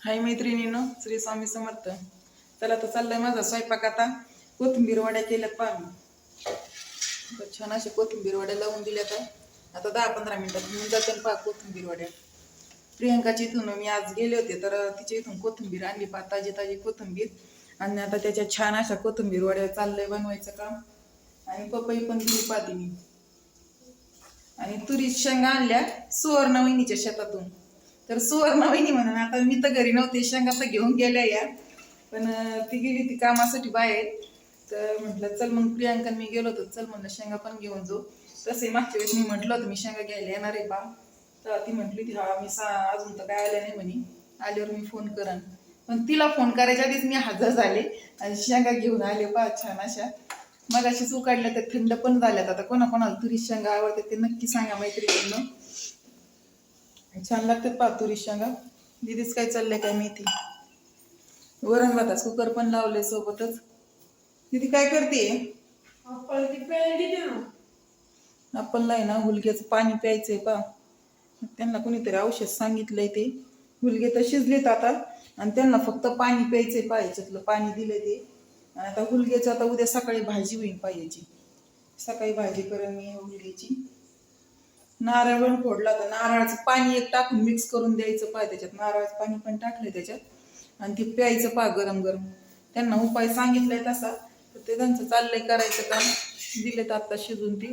हाय मैत्रिणीनं श्री स्वामी समर्थ. चला तर चाललंय माझा स्वयंपाक आता. कोथिंबीर वड्या केल्यात पहा छान अशा कोथिंबीर वड्या लावून दिल्या तर आता दहा पंधरा मिनिटात घेऊन जाते पहा कोथिंबीर वड्या. प्रियंकाची इथून मी आज गेले होते तर तिच्या इथून कोथिंबीर आणली पहा ताजी ताजी कोथिंबीर. आणि आता त्याच्या छान अशा कोथिंबीर वड्या चाललंय बनवायचं काम. आणि पपई पण दिली पाहते मी आणि तुरी शेंगा आणल्या सुवर्ण वहिनीच्या शेतातून. तर सुवर्ण वहिनी म्हणून आता मी तर घरी नव्हते शेंगा तर घेऊन गेल्या या. पण ती गेली ती कामासाठी बाहेर. तर म्हटलं चल मग प्रियांका मी गेलो होतो. चल म्हणलं शेंगा पण घेऊन जाऊ. तसे मागच्या वेळेस मी म्हटलं होतं मी शेंगा घ्यायला येणार आहे बा. तर ती म्हटली ती हा मी सा अजून तर काय आल्या नाही म्हणे. आल्यावर मी फोन करन पण तिला फोन करायच्या आधीच मी हजर झाले आणि शेंगा घेऊन आले. पा छान अशा. मग अशीच उकाडल्या तर थंड पण झाल्यात. आता कोणा कोणाला तुरी शेंगा आवडतात ते नक्की सांगा मैत्रिणींना. छान लागतात पा तुरी शेंगा. दिदीच काय चाललंय काय माहिती? वरण भाताच कुकर पण लावले सोबतच. दिदी काय करते आपणला आहे ना हुलग्याचं पाणी प्यायचंय पा त्यांना कोणीतरी औषध सांगितलंय ते. हुलगे तर शिजलेत आता. आणि त्यांना फक्त पाणी प्यायचंय पा याच्यातलं पाणी दिलंय ते. आणि आता हुलग्याचं आता उद्या सकाळी भाजी होईल पाहिजे सकाळी भाजी करेन मी हुलग्याची नारळ पण फोडला तर नारळाचं पाणी एक टाकून मिक्स करून द्यायचं पाय त्याच्यात. नारळाचं पाणी पण टाकलंय त्याच्यात. आणि ते प्यायचं पा गरम गरम. त्यांना उपाय सांगितलाय तसा. तर ते त्यांचं चाललंय करायचं काम. दिलेत आता शिजून ते.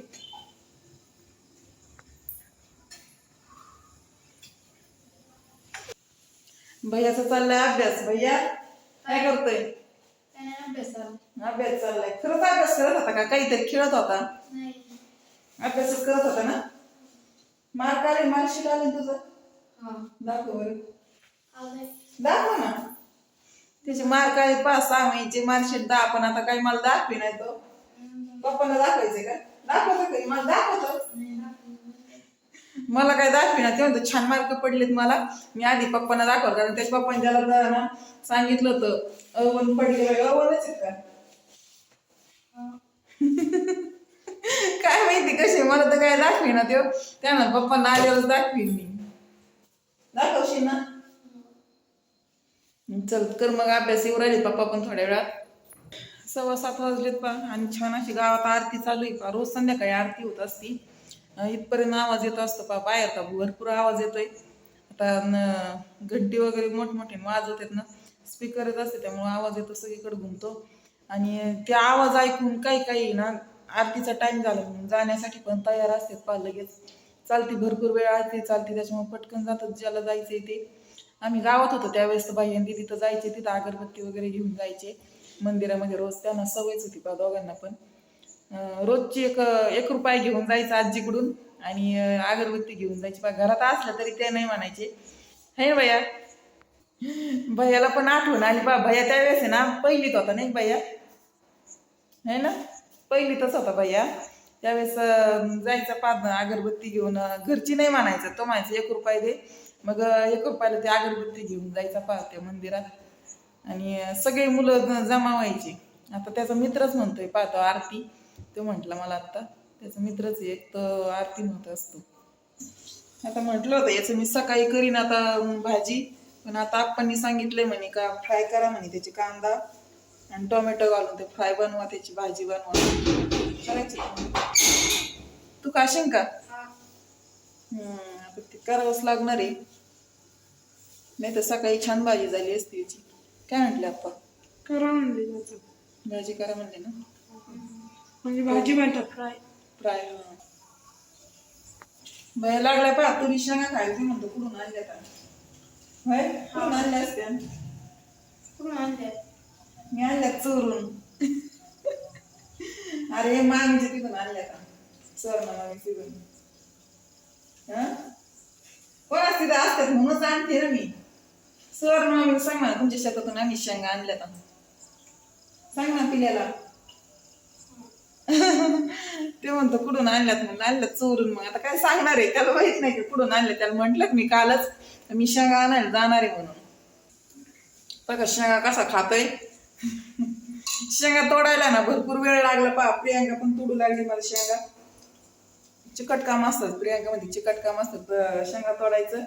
भैयाचा चाललाय अभ्यास. भैया काय करतोय? अभ्यास चाललाय. खरंच अभ्यास करत होता का? काहीतरी खेळत होता. अभ्यासच करत होता ना? मार्क आले मार्कशीट आले तुझं दाखव बरं. दाखव ना. त्याचे मार्क आले पाच सहा महिन्याचे मार्कशीट दहा पण आता काही मला दाखवे नाही तो. पप्पांना दाखवायचे का? दाखवतो कधी मला दाखवतो. मला काय दाखवे ना? ते म्हणतो छान मार्क पडलेत मला. मी आधी पप्पांना दाखवलं कारण त्याच्या पप्पांनी त्याला ना सांगितलं होतं अवन पडले अवनच आहेत का? काय माहिती कसे मला तर काय दाखवे ना ते त्यांना पप्पांना आल्यावर दाखवीन मी. दाखवशील ना? चल कर मग अभ्यास. येऊ राहिले पप्पा पण थोड्या वेळात. सव्वा सात वाजलेत पा आणि छान अशी गावात आरती चालू आहे पा रोज संध्याकाळी आरती होत असती. इथपर्यंत आवाज येत असतो पा बाहेर का भरपूर आवाज येतोय. आता घंटी वगैरे मोठमोठे वाजवत आहेत ना. स्पीकरच असते त्यामुळे आवाज येतो सगळीकडे घुमतो. आणि ते आवाज ऐकून काही काही ना आरतीचा टाईम झाला म्हणून जाण्यासाठी पण तयार असतात पा लगेच. चालती भरपूर वेळ आरती चालते त्याच्यामुळे पटकन जातात ज्याला जायचंय ते. आम्ही गावात होतो त्यावेळेस तर बाई आणि तिथं जायचे तिथं अगरबत्ती वगैरे घेऊन जायचे. मंदिरामध्ये रोज त्यांना सवयच होती पा दोघांना पण. रोजची एक एक रुपया घेऊन जायचं आजीकडून आणि अगरबत्ती घेऊन जायची. पा घरात असलं तरी ते नाही म्हणायचे. हे भैया भैयाला पण आठवण आली. बा भैया त्यावेळेस आहे ना पहिलीत होता नाही भैया? है ना? पहिलीतच होता भैया. त्यावेळेस अं, जायचा पाच अगरबत्ती घेऊन घरची नाही म्हणायचं तो म्हणायचं एक रुपये दे. मग एक रुपयाला ते अगरबत्ती घेऊन जायचा पा त्या मंदिरात. आणि सगळे मुलं जमा व्हायची. आता त्याचा मित्रच म्हणतोय पाहतो आरती. तो म्हटला मला आता त्याचा मित्रच एक तर आरती म्हणत असतो. आता म्हटलं होतं याचं मी सकाळी करीन आता भाजी पण आता आप्पांनी सांगितलंय म्हणे का फ्राय करा म्हणे त्याचे कांदा. आणि टोमॅटो घालून ते फ्राय बनवा त्याची भाजी बनवा. करायची? तू खाशील का? हम्म, आता ते करावंच लागणार आहे. नाही तर सकाळी छान भाजी झाली असती याची काय म्हटले आप्पा? करा म्हणले भाजी करा म्हणले ना? म्हणजे भाजी म्हणतात फ्राय. फ्राय भया लागलाय पा तुरी शेंगा खायला ते म्हणतो कुठून आणल्या का होय? कुठून आणल्या असत्या? कुठून आणले मी आणल्या चोरून. अरे मागच्या तिथून आणल्या का? चोर ना मी तिथून हं? कोणाच तिथं असतात म्हणूनच आणते ना मी. सर मामी सांग ना तुमच्या शेतातून आम्ही शेंगा आणल्या का? सांग ना पिल्याला. ते म्हणतो कुठून आणल्यात? म्हणून आणलं चोरून. मग आता काय सांगणार आहे? त्याला माहीत नाही की कुठून आणलं त्याला म्हटलं मी कालच मी शेंगा आणायला जाणार आहे म्हणून. बघा शेंगा कसा खातोय. शेंगा तोडायला ना भरपूर वेळ लागला पा प्रियांका पण तोडू लागली मला शेंगा. चिकट काम असतात प्रियांका मध्ये चिकट काम असतात शेंगा तोडायचं.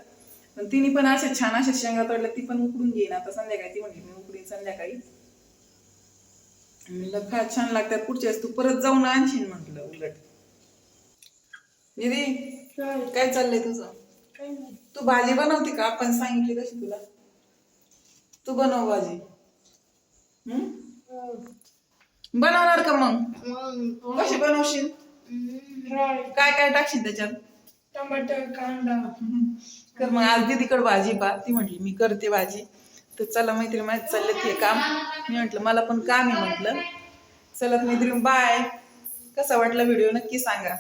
पण तिने पण अशा छान अशा शेंगा तोडल्या ती पण उकडून घेईन. आता संध्याकाळी ती म्हणली मी उकडीन संध्याकाळी. म्हणलं खा छान लागतात पुढच्या तू परत जाऊन आणशील म्हटलं उलट. निधी काय चाललंय तुझं? तू भाजी बनवते का? आपण सांगितली तशी तुला. तू बनव भाजी. बनवणार का मग? मग कशी बनवशील? काय काय टाकशील त्याच्यात? टमाटर कांदा तर मग आज दीदीकडे भाजी पा ती म्हटली मी करते भाजी. तर चला मैत्री माहीत चाललं ते काम. मी म्हटलं मला पण काम आहे म्हटलं. चला मैत्रीण बाय कसा वाटला व्हिडिओ? नक्की सांगा.